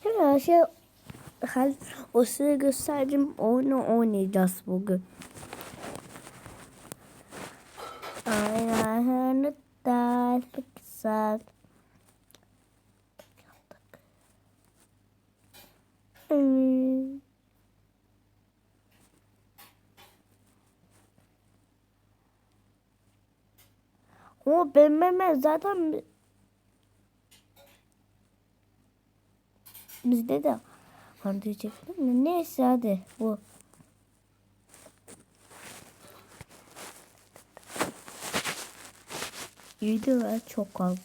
Hemen şey hal o size gösterdim oyunu oynayacağız bugün. Aynen ders güzel. Hmm. O ben ben ben zaten bizde de var diyecektim de neyse hadi bu. İyiydi ve çok az.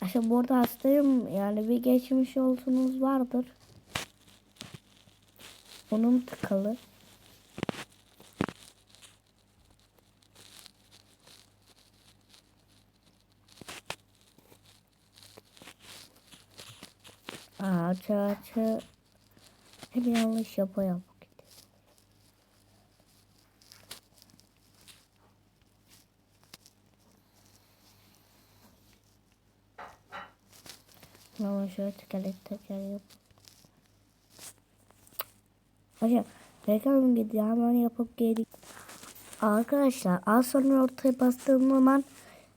Aşağı bu arada hastayım yani bir geçmiş olsunuz vardır. Onun tıkalı. Ağaçı ağaçı hep yanlış yapıyorum. Ama şöyle tekerlek teker yap. Hocam bakalım gidiyor hemen yapıp geri. Arkadaşlar az sonra ortaya bastığım zaman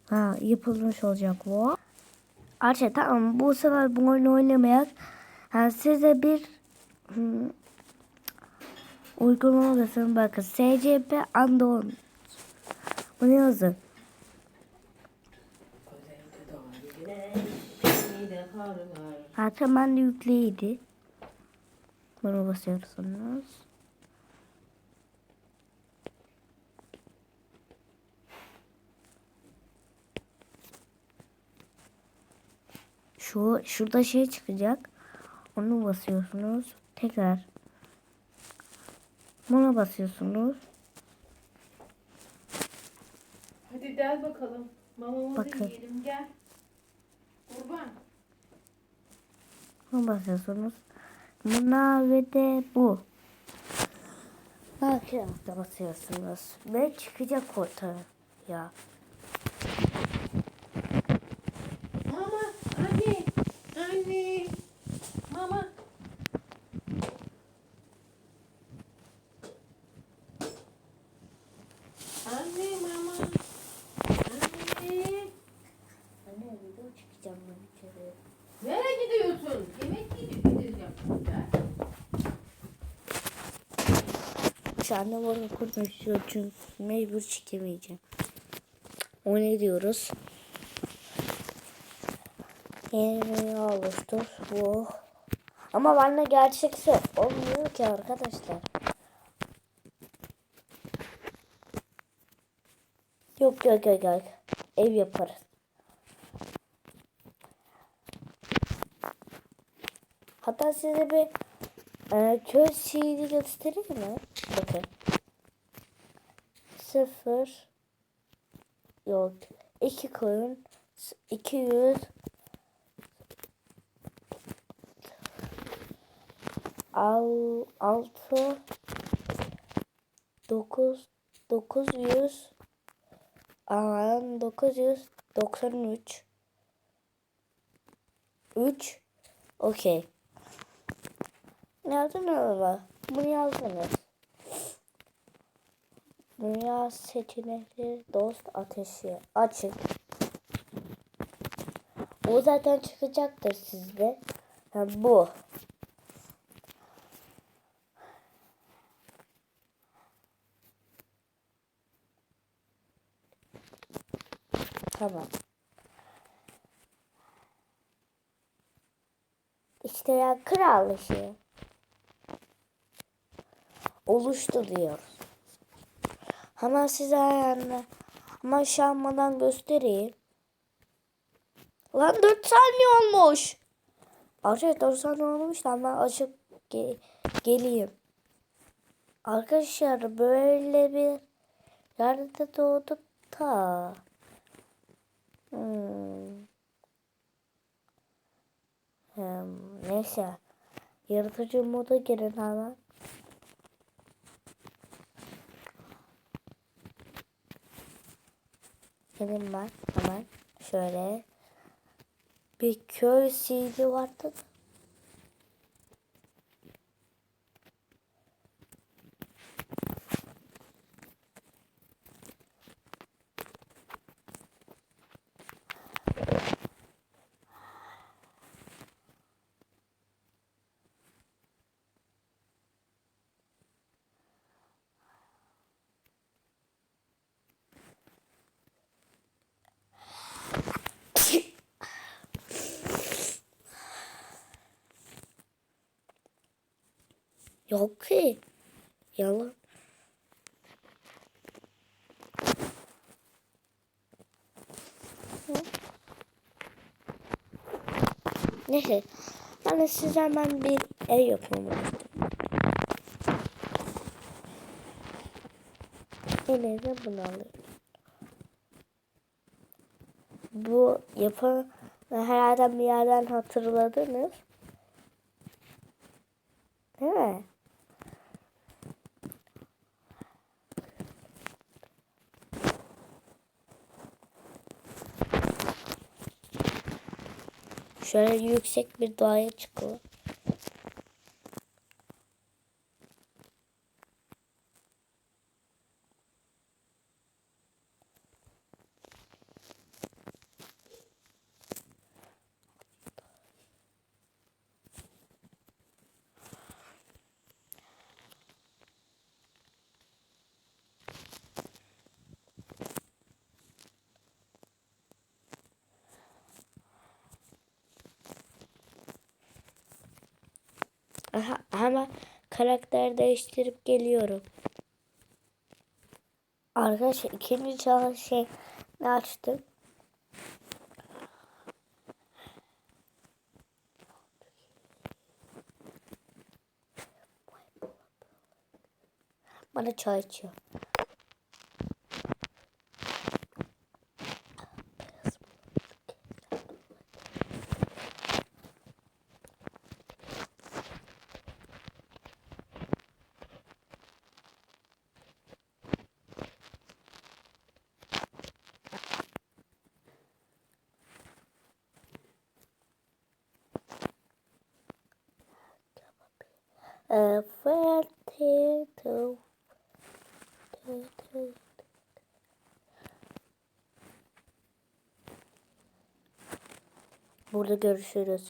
ha, yapılmış olacak bu. Arkadaşlar tamam bu sefer bu oyunu oynamayak. Ha, size bir hmm, uygulama göstereyim. Bakın SCP Andon. Yazın. Güneyde kar var. Zaten ben de yükleydi. Bunu basıyorsunuz. Şu şurada şey çıkacak. Onu basıyorsunuz. Tekrar. Buna basıyorsunuz. Hadi gel bakalım. Mamamızı Bakın. yiyelim gel. Kurban. Buna basıyorsunuz. Buna ve de bu. Arkadaşlar basıyorsunuz. Ve çıkacak ortaya. Anda bu arada konuşuyor çünkü mecbur çekemeyeceğim. O ne diyoruz? Yeni oluştur bu. Ama bende gerçekse olmuyor ki arkadaşlar. Yok yok yok yok. Ev yaparız. Hatta size bir e, köy CD göstereyim mi? Bakın. Sıfır. Yok. iki koyun. s- 200 al altı dokuz dokuz yüz aman dokuz yüz doksan üç üç okey yazdınız mı bunu yazdınız. Dünya seçenekleri dost ateşi. Açın. O zaten çıkacaktır sizde. Ha, bu. Tamam. İşte ya kral işi. Oluştu diyoruz. Hemen size ayarla. Hemen şahmadan göstereyim. Lan 4 saniye olmuş. Arkadaşlar 4 saniye olmuş. Hemen açıp ge- geleyim. Arkadaşlar böyle bir yerde doğduk da. Hmm. Hmm, neyse. Yaratıcı moda girin hemen. Benim ben hemen şöyle bir köy CD vardı. Yok ki. Yalan. Neyse. Ben size hemen bir ev yapmamı istedim. Yine de bunu alayım. Bu yapı herhalde bir yerden hatırladınız. Değil mi? Şöyle yüksek bir dağa çıkıyor. Aha, hemen karakter değiştirip geliyorum. Arkadaşlar ikinci çalış şey ne açtım? Bana çay içiyor. A potato. Burada görüşürüz.